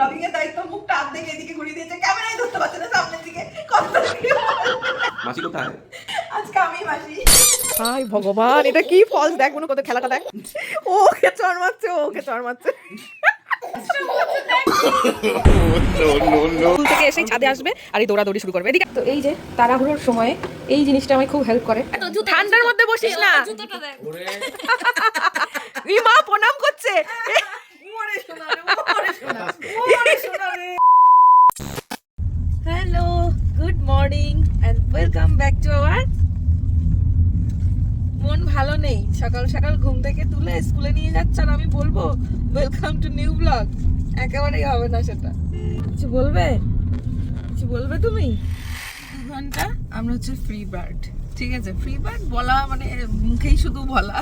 Blogging এর দায়িত্ব মুখটা এদিকে ঘুরিয়ে দিয়েছে ক্যামেরাই ধরতে পারছে না সামনের দিকে কত মাসি কোথায়? আজকে আমি মাসি। হাই ভগবান এটা কি ফলস দেখ মনে কত খেলাটা দেখ। ওকে চড় মারছে ওকে চড় মারছে। স্কুল থেকে এসেই ছাদে আসবে আর এই দৌড়াদৌড়ি শুরু করবে। এদিকে তো এই যে তাড়াহুড়োর সময়ে এই জিনিসটা আমায় খুব হেল্প করে। ঠান্ডার মধ্যে বসিস না। মা প্রণাম করছে। Hello good morning and welcome back to our মন ভালো নেই। সকাল সকাল ঘুম থেকে তুলে স্কুলে নিয়ে যাচ্ছে আর আমি বলব ওয়েলকাম টু নিউ ব্লগ একেবারেই হবে না সেটা। কিছু বলবে? কিছু বলবে তুমি? দু ঘণ্টা আমরা হচ্ছে ফ্রি বার্ড ঠিক আছে ফ্রি বার্ড বলা মানে মুখেই শুধু বলা।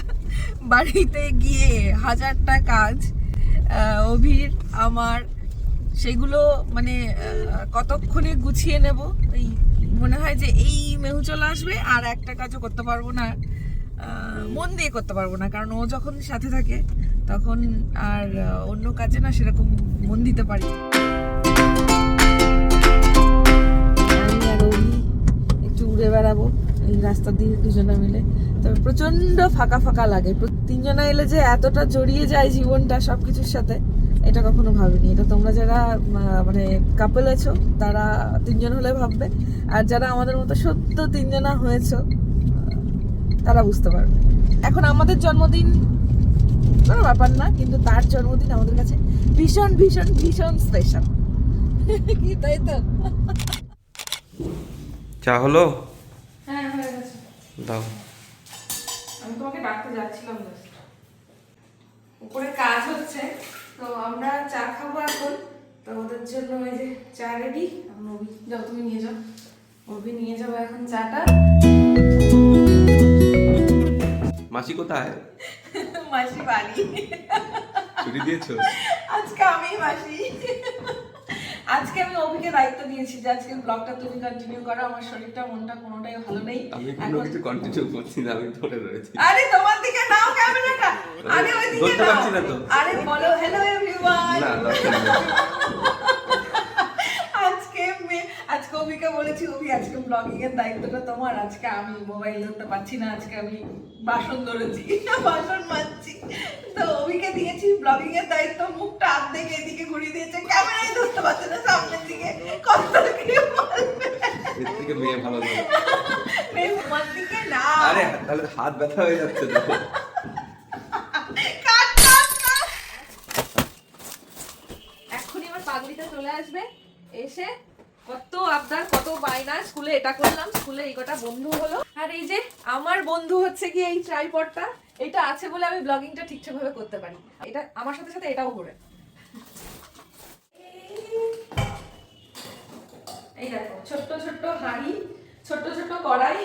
বাড়িতে গিয়ে হাজারটা কাজ অভির, আমার, সেগুলো মানে কতক্ষণে গুছিয়ে নেব? এই মনে হয় যে এই মেহু চলে আসবে, আর একটা কাজও করতে পারব না মন দিয়ে করতে পারব না, কারণ ও যখন সাথে থাকে, তখন আর অন্য কাজে না সেরকম মন দিতে পারি আমি আর একটু উড়ে বেড়াবো, এই রাস্তা দিয়ে দুজনে মিলে। তবে প্রচণ্ড ফাঁকা ফাঁকা লাগে। তিনজনে এলে যে এতটা জড়িয়ে যায় জীবনটা সবকিছুর সাথে এটা কখনো ভাবিনি। এটা তোমরা যারা মানে কাপল আছো তারা তিনজন হলে ভাববে। আর যারা আমাদের মতো সত্য তিনজনা হয়েছো তারা বুঝতে পারবে। এখন আমাদের জন্মদিন কোনো ব্যাপার না কিন্তু তার জন্মদিন আমাদের কাছে ভীষণ ভীষণ ভীষণ স্পেশাল কি তাই তো? চা হলো? হ্যাঁ হয়ে গেছে। দাও। আমি তোমাকে ডাকতে যাচ্ছিলাম জাস্ট উপরে কাজ হচ্ছে তো আমরা চা খাব এখন। তো ওদের জন্য ওই যে চা রেডি নবী যাও তুমি নিয়ে যাও। অভি নিয়ে যাব এখন চাটা। মাসি কোথায়? মাসি বাড়ি। ছুটি দিয়েছ? আজকে আমি মাসি। আজকে আমি অভিকে দায়িত্ব দিয়েছি যে আজকে ব্লগটা তুমি কন্টিনিউ করো আমার শরীরটা মনটা কোনোটাই ভালো নেই। আমি কোনো কিছু কন্টিনিউ করছি না আমি ধরে রয়েছি। আরে তোমার দিকে নাও ক্যামেরাটা। আরে ওই দিকে নাও। পারছি না তো। আরে বলো হ্যালো এভরিওয়ান না। অভিকে বলেছি অভি আজকে ব্লগিং এর দায়িত্বটা তোমার। আজকে আমি মোবাইল ধরতে পারছি না আজকে আমি বাসন ধরেছি বাসন মাজছি। তো অভিকে দিয়েছি ব্লগিং এর দায়িত্ব মুখটা হাত দেখে এদিকে ঘুরিয়ে দিয়েছে ক্যামেরাই ধরতে পারছে না সামনের দিকে। কত কি থেকে মেয়ে ভালো মেয়ে তোমার দিকে না। আরে তাহলে হাত ব্যথা হয়ে যাচ্ছে এক্ষুনি আমার পাগলিটা চলে আসবে এসে কত আবদার, কত স্কুলে এটা করলাম, স্কুলে এই কটা বন্ধু হলো। আর এই যে আমার বন্ধু হচ্ছে কি এই ট্রাইপডটা, এটা আছে বলে আমি ব্লগিংটা ঠিকঠাক ভাবে করতে পারি। এটা আমার সাথে সাথে এটাও এই দেখো, ছোট্ট ছোট্ট হাঁড়ি, ছোট্ট ছোট্ট কড়াই।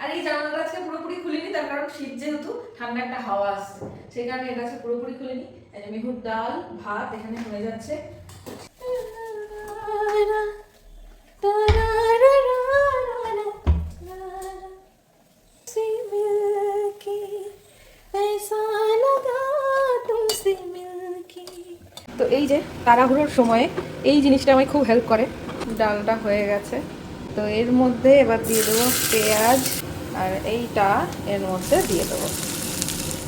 আর এই জানালাটা আজকে পুরোপুরি খুলিনি, তার কারণ শীত যেহেতু, ঠান্ডা একটা হাওয়া আসছে সেই কারণে এটা আজকে পুরোপুরি খুলিনি। মেহুর ডাল, ভাত এখানে হয়ে যাচ্ছে। তো এই যে তাড়াহুড়োর সময়ে এই জিনিসটা আমায় খুব হেল্প করে। ডালটা হয়ে গেছে। তো এর মধ্যে এবার দিয়ে দেবো পেঁয়াজ আর এইটা এর মধ্যে দিয়ে দেবো।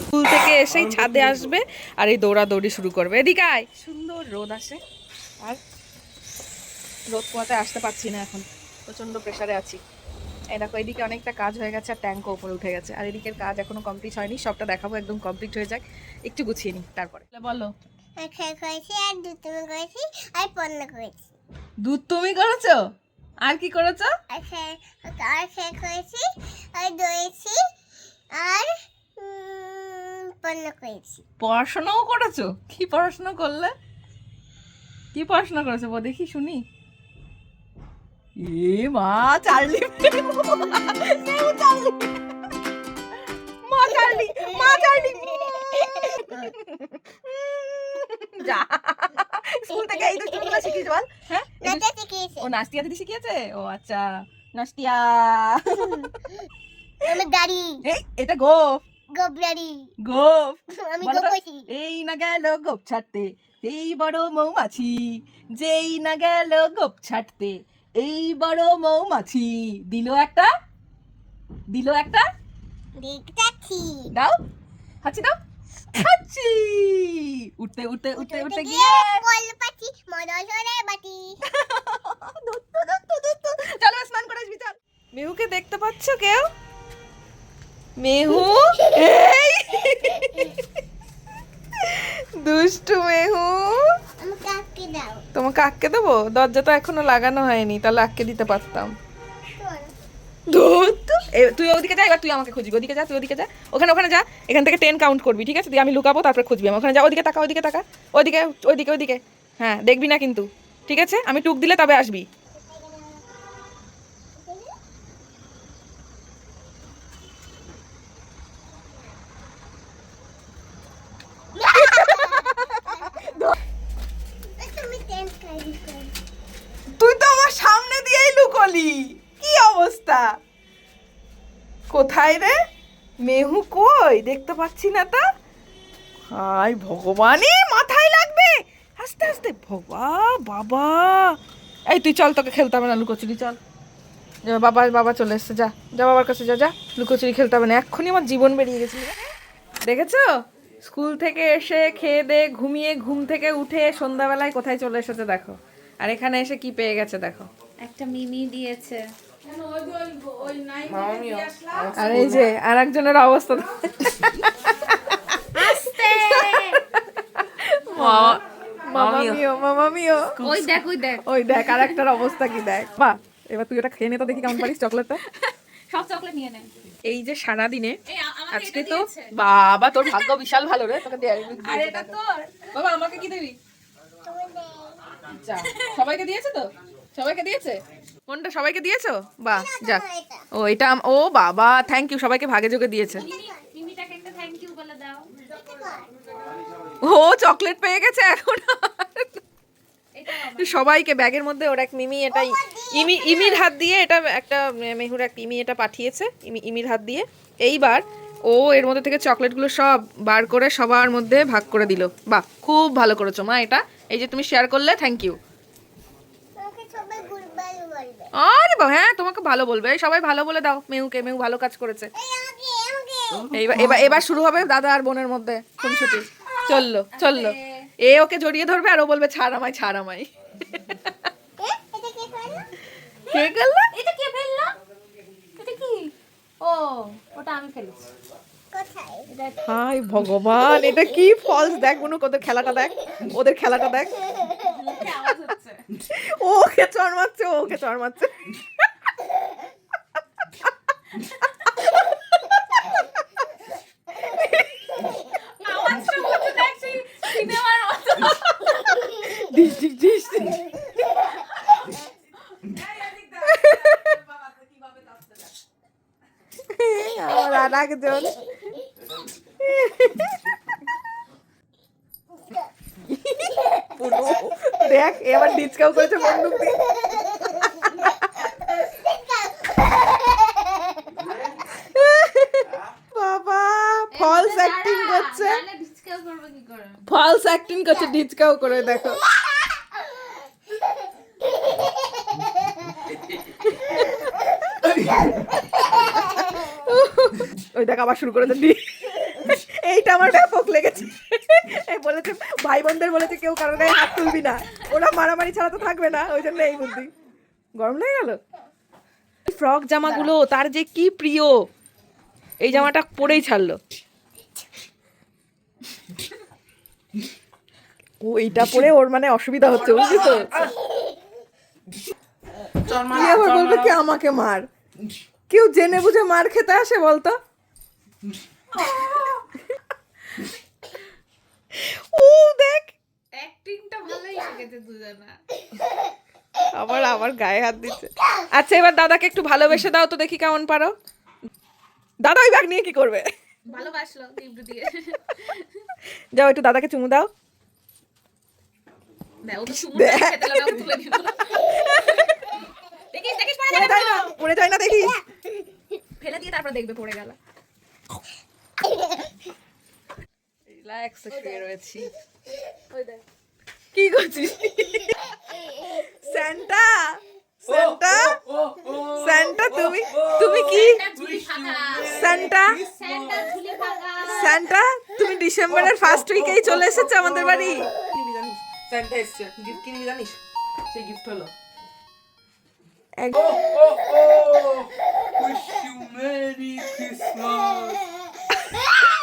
স্কুল থেকে এসেই ছাদে আসবে আর এই দৌড়াদৌড়ি শুরু করবে। এদিকে সুন্দর রোদ আসে। আর রোদ পোয়াতে আসতে পারছি না এখন। প্রচণ্ড প্রেশারে আছি। এই দেখো এদিকে অনেকটা কাজ হয়ে গেছে আর ট্যাঙ্কও উপরে উঠে গেছে। আর এদিকের কাজ এখনও কমপ্লিট হয়নি। সবটা দেখাবো একদম কমপ্লিট হয়ে যাক। একটু গুছিয়ে নিই তারপরে। বলো। করেছি আর দুধ তুমি করেছি আর পণ্য করেছি। দুধ তুমি করেছ? আর কি করেছ? আর খেয়ে আর করেছি আর দইছি আর উম, পণ্য করেছি। পড়াশোনাও করেছ? কি পড়াশোনা করলে? কি পড়াশোনা করেছ দেখি শুনি। চার্লি মা চার্লি মা চার্লি যা। স্কুল থেকে এই দুষ্টুগুলো শিখিয়েছ বল। হ্যাঁ? নাচা শিখিয়েছে। ও নাস্তিয়া দিদি শিখিয়েছে? ও আচ্ছা। নাস্তিয়া আমি গাড়ি এই এটা গোফ। গোপ গাড়ি আমি গোপছি এই না গেল গোপ ছাড়তে এই বড় মৌমাছি। যেই না গেল গোপ ছাড়তে এই বড় মৌমাছি। দিল একটা? দিল একটা? দেখতাছি। দাও। হাঁচি দাও। হাঁচি! উঠতে উঠতে উঠতে উঠতে গিয়ে। চলো স্নান করে আসবি চল। মেহুকে দেখতে পাচ্ছ কেউ? মেহু? এই! দুষ্টু মেহু। তোমাকে আটকে দেবো? দরজা তো এখনও লাগানো হয়নি তাহলে আটকে দিতে পারতাম। তুই ওদিকে যা এবার তুই আমাকে খুঁজবি। ওদিকে যা তুই ওদিকে যা। ওখানে ওখানে যা। এখান থেকে টেন কাউন্ট করবি ঠিক আছে? দিয়ে আমি লুকাবো তারপরে খুঁজবি আমি। ওখানে যা ওদিকে তাকা ওদিকে তাকা। ওদিকে ওদিকে ওদিকে। হ্যাঁ দেখবি না কিন্তু। ঠিক আছে? আমি টুক দিলে তবে আসবি তুমি টেন্স খাইবি কোন তুই তো আমার সামনে দিয়েই লুকলি কি অবস্থা কোথায় রে মেহু কই? দেখতে পাচ্ছি না তা? হাই ভগবানে মাথায় লাগবে। আস্তে আস্তে। ভগবা, বাবা। এই, তুই চল, তোকে খেলতে হবে না, লুকোচুরি চল। বাবা বাবা চলে এসছে, যা। যা, বাবার কাছে যা যা। লুকোচুরি খেলতে হবে না। এক্ষুনি আমার জীবন বেরিয়ে গেছিল। দেখেছ? স্কুল থেকে এসে, খেয়ে দে, ঘুমিয়ে, ঘুম থেকে উঠে সন্ধ্যাবেলায় কোথায় চলে এসেছে দেখো। আর এখানে এসে কি পেয়ে গেছে দেখো? একটা মিমি দিয়েছে। আর এই যে আর একজনের অবস্থা ওই দেখ ওই দেখ। ওই দেখ আর একটার অবস্থা কি দেখ। বাহ এবার তুই এটা খেয়ে নে তো দেখি কেমন পারিস চকলেটটা। সব চকলেট নিয়ে নেন এই যে সারা দিনে আজকে তো। বাবা তোর ভাগ্য বিশাল ভালো রে তোকে দেয়ারি এটা তোর। বাবা আমাকে কি দিবি? সবাইকে দিয়েছে তো? সবাইকে দিয়েছে? কোনটা সবাইকে দিয়েছ? বাহ যা ও এটা ও বাবা থ্যাংক ইউ সবাইকে ভাগে যোগে দিয়েছে। মিমি মিমিটাকে একটা থ্যাংক ইউ বলে দাও। ও চকলেট পেয়ে গেছে এখন এটা সবাইকে ব্যাগের মধ্যে ওর এক মিমি এটা ইমি ইমির হাত দিয়ে এটা একটা মেহুর এক ইমি এটা পাঠিয়েছে। ইমি ইমির হাত দিয়ে। এইবার ও এর মধ্যে থেকে চকলেটগুলো সব বার করে সবার মধ্যে ভাগ করে দিল। বাহ খুব ভালো করেছ মা এটা। এই যে তুমি শেয়ার করলে থ্যাংক ইউ আমাকে সবাই গুডবাই বলবে আরে বাবা হ্যাঁ তোমাকে ভালো বলবে। এই সবাই ভালো বলে দাও মেহুকে মেহু ভালো কাজ করেছে। এই আমাকে আমাকে। এইবার এবার এবার শুরু হবে দাদা আর বোনের মধ্যে খুনসুটি। চলল চলল। এ ওকে জড়িয়ে ধরবে আর ও বলবে ছাড় আমায় ছাড় আমায়। কে করল এটা কে ফেলল? এটা কি? ও ওটা আমি ফেলেছি। হাই ভগবান এটা কি ফলস দেখ মনু ওদের খেলাটা দেখ ওদের খেলাটা দেখ। আওয়াজ হচ্ছে ও ওকে চড় মারছে ও ওকে চড় মারছে আওয়াজটা হচ্ছে দেখছি সিনেমার মতো ডিস ডিস ডিস ডিস। আমার আর একজন পুরো দেখ এবার ডিসকাউ করেছে বন্দুক দিয়ে বাবা ফলস অ্যাক্টিং করছে। ফলস অ্যাক্টিং করছে ডিসকাউ করে দেখো। ওই দেখ আবার শুরু করে দিলি এইটা আমার ব্যাপক লেগেছে। বলেছে ভাই বোনদের বলেছে কেউ কারও গায়ে হাত তুলবি না। ওরা মারামারি ছাড়া তো থাকবে না ওই জন্য এই বুদ্ধি। গরম লেগে গেল? ফ্রক জামাগুলো তার যে কি প্রিয় এই জামাটা পরেই ছাড়লো। ও এইটা পরে ওর মানে অসুবিধা হচ্ছে বুঝলি তো? আবার বলবে কি আমাকে মার? কেউ জেনে বুঝে মার খেতে আসে বলতো ও দেখ অ্যাক্টিংটা ভালোই শিখেছে দুজনা। আবার আমার গায়ে হাত দিচ্ছে। আচ্ছা এবার দাদাকে একটু ভালোবেসে দাও তো দেখি কেমন পারো। দাদা ওই ব্যাগ নিয়ে কি করবে? ভালোবাসলো তীব্র দিয়ে যাও একটু দাদাকে চুমু দাও। পড়ে যায় না ফেলে দিয়ে তারপর দেখবে পড়ে গেল। রিল্যাক্সে শুয়ে রয়েছি। ওই দেখ। করছিস? স্যান্টা স্যান্টা স্যান্টা তুমি তুমি কি? স্যান্টা স্যান্টা তুমি ডিসেম্বরের ফার্স্ট উইকেই চলে এসেছ আমাদের বাড়ি? স্যান্টা এসছে। গিফট কিনবি জানিস? সেই গিফট হলো। এক-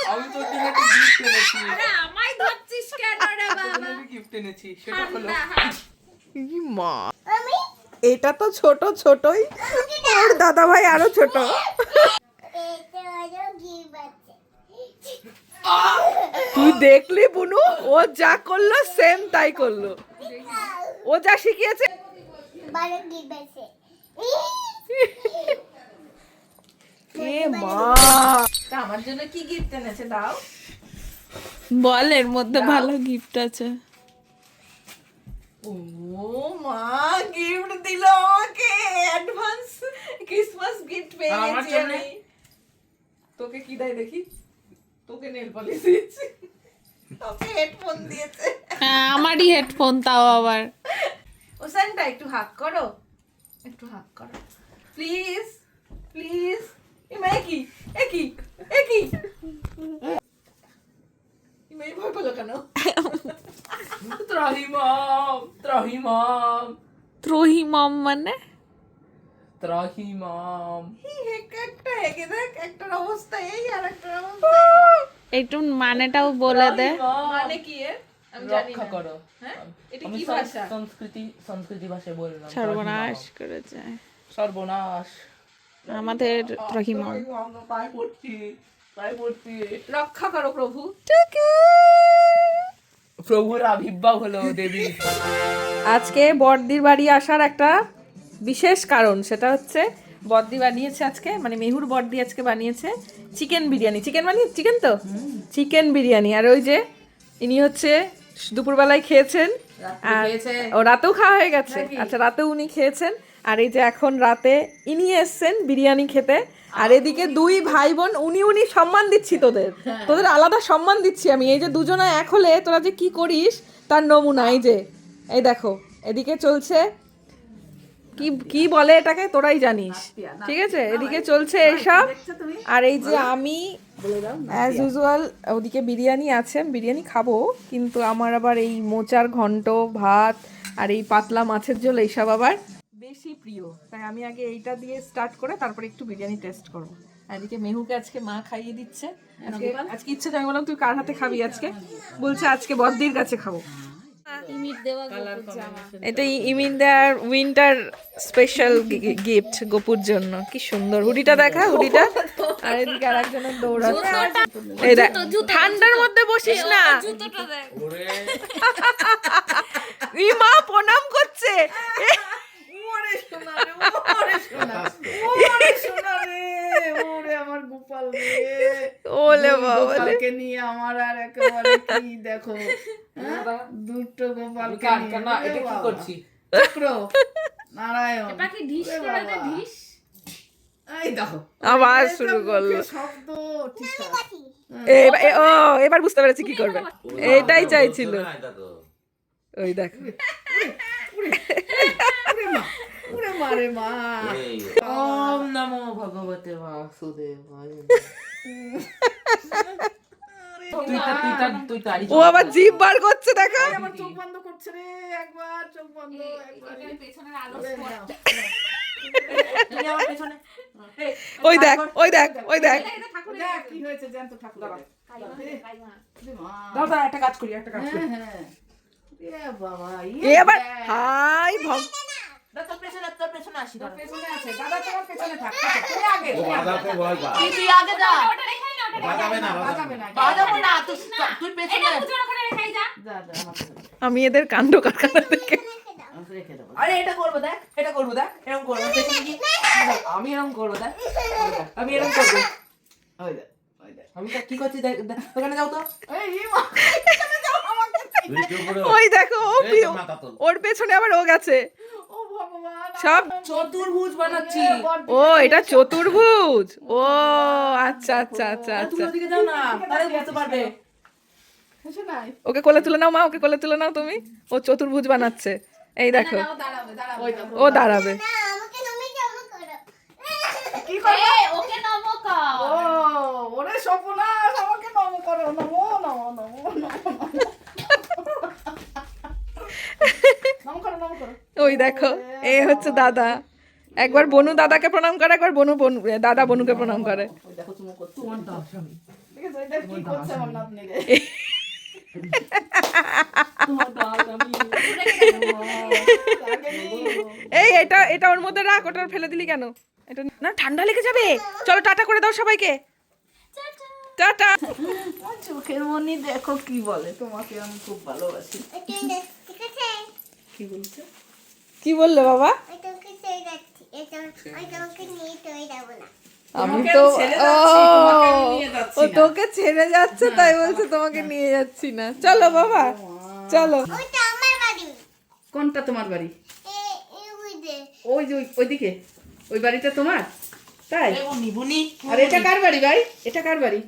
আমি তোর জন্য একটা গিফট এনেছি। এটা তো ছোট ছোটই। ওর দাদা ভাই আরও ছোট। তুই দেখলি বুনু? ও যা করল সেম তাই করল। ও যা শিখিয়েছে। মা। আমার জন্য কি গিফট এনেছে দাও? বল এর মধ্যে ভালো গিফট আছে। ও মা গিফট দিল আমাকে। অ্যাডভান্স ক্রিসমাস গিফট পেয়ে গেছি আমি। তোকে কি দেয় দেখি? তোকে নেল পলিশ দিয়েছে। তোকে হেডফোন দিয়েছে। হ্যাঁ আমারই হেডফোন তাও আবার। ও স্যান্টা একটু হাত করো। একটু হাত করো। প্লিজ প্লিজ ইমা কি? একই একই ইমা এই ভয় পেল কেন? ত্রাহিমাম ত্রাহিমাম। ত্রোহি মম মানে? ত্রাহিমাম। একটা হেগে দেখ একটার অবস্থা এই আর একটার অবস্থা একটু মানেটাও বলে দে। মানে কি এর? আমি জানি রক্ষা না। করো। হ্যাঁ? এটা কি ভাষা? সংস্কৃতি সংস্কৃতি ভাষায় বললাম সর্বনাশ করে যায়। সর্বনাশ। আমাদের পায়ে পড়ছি রক্ষা করো প্রভু। প্রভুর আবির্ভাব হলো দেবী। আজকে বর্দির বাড়ি আসার একটা বিশেষ কারণ সেটা হচ্ছে বর্দি বানিয়েছে আজকে মানে মেহুর বর্দি আজকে বানিয়েছে চিকেন বিরিয়ানি। চিকেন বানিয়ে চিকেন তো? চিকেন বিরিয়ানি। আর ওই যে ইনি হচ্ছে দুপুরবেলায় খেয়েছেন ও রাতেও খাওয়া হয়ে গেছে। আচ্ছা রাতেও উনি খেয়েছেন। আর এই যে এখন রাতে ইনি এসছেন বিরিয়ানি খেতে আর এদিকে দুই ভাই বোন উনি উনি সম্মান দিচ্ছি তোদের। তোদের আলাদা সম্মান দিচ্ছি আমি। এই যে দুজনে এক হলে তোরা যে কি করিস তার নমুনা এই যে। এই দেখো এদিকে চলছে কি কি বলে এটাকে? তোরাই জানিস। ঠিক আছে? এদিকে চলছে এইসব আর এই যে আমি অ্যাজ ইউজুয়াল ওদিকে বিরিয়ানি আছে বিরিয়ানি খাব কিন্তু আমার আবার এই মোচার ঘন্ট ভাত আর এই পাতলা মাছের ঝোল এইসব আবার বেশি প্রিয়। তাই আমি আগে এইটা দিয়ে স্টার্ট করে তারপরে একটু বিরিয়ানি টেস্ট করব। এদিকে মেহুকে আজকে মা খাইয়ে দিচ্ছে। আজকে আজকে ইচ্ছে আমি বললাম তুই কার হাতে খাবি আজকে? বলছে আজকে বদ্দির কাছে খাব। দেওয়া গোপুর জামা। উইন্টার স্পেশাল গিফট গোপুর জন্য। কি সুন্দর। হুডিটা দেখা হুডিটা? আর এদিকে আর একজনের দৌড়াচ্ছে ঠান্ডার মধ্যে বসিস না। জুতোটা দেখ। ওরে আমার গোপাল রে। ওলে গোপালকে নিয়ে আমার আর একেবারে কি দেখো হ্যাঁ? দুটো গোপালকে কান নিয়ে। কানা ওরে এটা কি করছি? চক্র নারায়ণ। পাখি ঢিস করে দে ঢিস। এই দেখো। আবার শুরু করল। শব্দ ঠিক আছে। এ- এ- ও এবার বুঝতে পেরেছি কি করবে। এটাই চাইছিল। ওই দেখো। ওরে মারে মা ওম নমো ভগবতে বাসুদেবায় ও আবার জিভ বার করছে দেখো আমার চোখ বন্ধ করছে রে একবার চোখ বন্ধ ওই দেখ ওই দেখ ওই দেখ কি হয়েছে জ্যান্ত ঠাকুর দাও একটা কাজ করি একটা কাজ করি। এ বাবা, এ আবার দেখ। হাই ভগ আমি এদের কাণ্ড কারখানা থেকে আমি রেখে দেবো। আরে এটা করব দেখ এটা করব দেখ এরকম করব। আমি এরকম করব দেখ ওই আমি এরকম করব। ওই দেখ। আমি কি করছি ওখানে যাও তো। ওই। ওর পেছনে আবার ও গেছে। সব চতুর্ভুজ বানাচ্ছি। ও এটা চতুর্ভুজ? ও আচ্ছা আচ্ছা আচ্ছা তুমি আচ্ছা। ওদিকে যাও না তাহলে বুঝতে পারবে। ওকে কোলে তুলে নাও মা ওকে কোলে তুলে নাও তুমি। ও চতুর্ভুজ বানাচ্ছে। এই দেখো। ও দাঁড়াবে ওরে সপনাস আমাকে নম করো নমো নমো নম করো নম করো ওই দেখো এ হচ্ছে দাদা। একবার বনু দাদাকে প্রণাম করে একবার বনু বনু দাদা বনুকে প্রণাম করে। এই এটা এটা ওর মধ্যে রাখ ওটা ফেলে দিলি কেন? এটা না ঠান্ডা লেগে যাবে। চলো টাটা করে দাও সবাইকে। টাটা। চোখের মনি দেখো কি বলে তোমাকে আমি খুব ভালোবাসি। কি বলছে? কি বললে বাবা? আমি তো ও তোকে ছেড়ে যাচ্ছে তাই বলছে তোমাকে নিয়ে যাচ্ছি না। চলো বাবা চলো। ওইটা আমার বাড়ি। কোনটা তোমার বাড়ি? ওই যে। ওই ওইদিকে। ওই বাড়িটা তোমার? তাই? আর এটা কার বাড়ি ভাই? এটা কার বাড়ি?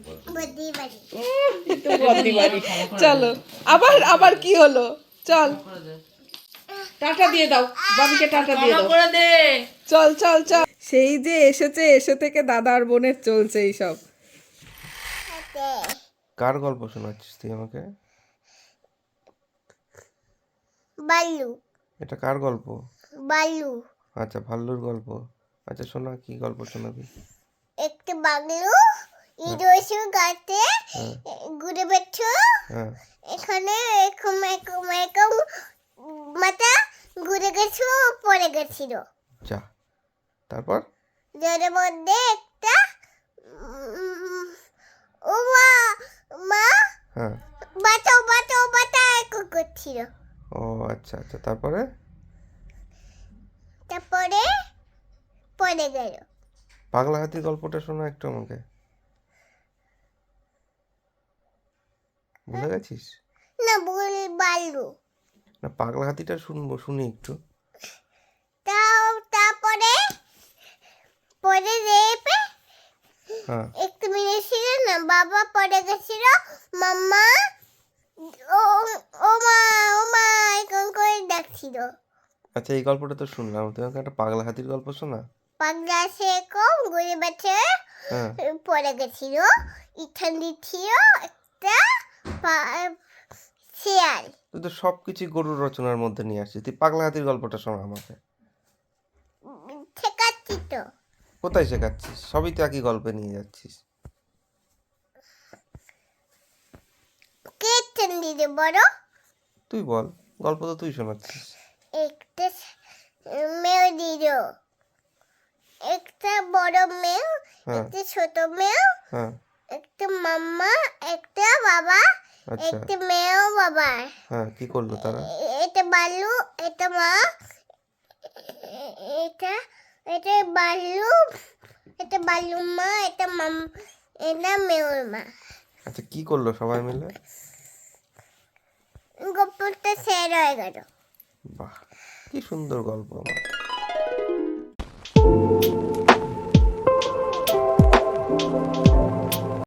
চলো আবার আবার কি হলো? চল। টাটা দিয়ে দাও বাবিকে টাটা দিয়ে দাও। চল চল চল। সেই যে এসেছে এসে থেকে দাদা আর বোনের চলছে এইসব। কার গল্প শোনাচ্ছিস তুই আমাকে? বালু এটা কার গল্প? বালু আচ্ছা ভাল্লুর গল্প। আচ্ছা শোনা কি গল্প শোনাবি? একটা বাগলু ইদোসু গাছে ঘুরে বেড়ছো হ্যাঁ। এখানে এরকম এরকম এরকম মাথা ঘুরে গেছো পড়ে গেছিল। যা। তারপর? জলের মধ্যে একটা ও মা মা হ্যাঁ। বাঁচাও বাঁচাও বাঁচাও এরকম করছিল। ও আচ্ছা আচ্ছা। তারপরে? তারপরে পড়ে গেল। পাগলা হাতির গল্পটা শোনা একটু আমাকে। ভুলে গেছিস? না ভুল বালু। না পাগলা হাতিটা শুনব শুনি একটু। তাও তারপরে পরে রেপে হ্যাঁ। একটু মিনিট ছিল না বাবা পড়ে গেছিল মাম্মা ও ও মা ও মা এরকম করে ডাকছিল। আচ্ছা এই গল্পটা তো শুনলাম। তুমি আমাকে একটা পাগলা হাতির গল্প শোনা? পাগলা সেরকম ঘুরে বেছে হ্যাঁ। পড়ে গেছিল ইঠান ছিল একটা শিয়াল। তুই তো সব কিছু গরুর রচনার মধ্যে নিয়ে আসছিস। তুই পাগলা হাতির গল্পটা শোনা আমাকে। ঠেকাচ্ছি তো। কোথায় শেখাচ্ছিস? সবই তো একই গল্পে নিয়ে যাচ্ছিস। কে দিলে বড়? তুই বল গল্প তো তুই শোনাচ্ছিস। একটা মেয়ে দিল একটা বড় মেয়ে হ্যাঁ। একটা ছোট মেয়ে হ্যাঁ। একটা মাম্মা একটা বাবা আচ্ছা। একটা মেয়েও বাবা। হ্যাঁ কি করল তারা? এটা বালু এটা মা এটা এটা বালু এটা বালু মা এটা মাম এটা মেয়ের মা। আচ্ছা কি করল সবাই মিলে? গল্পটা শেয়ার হয়ে গেল। বাহ কি সুন্দর গল্প আমার।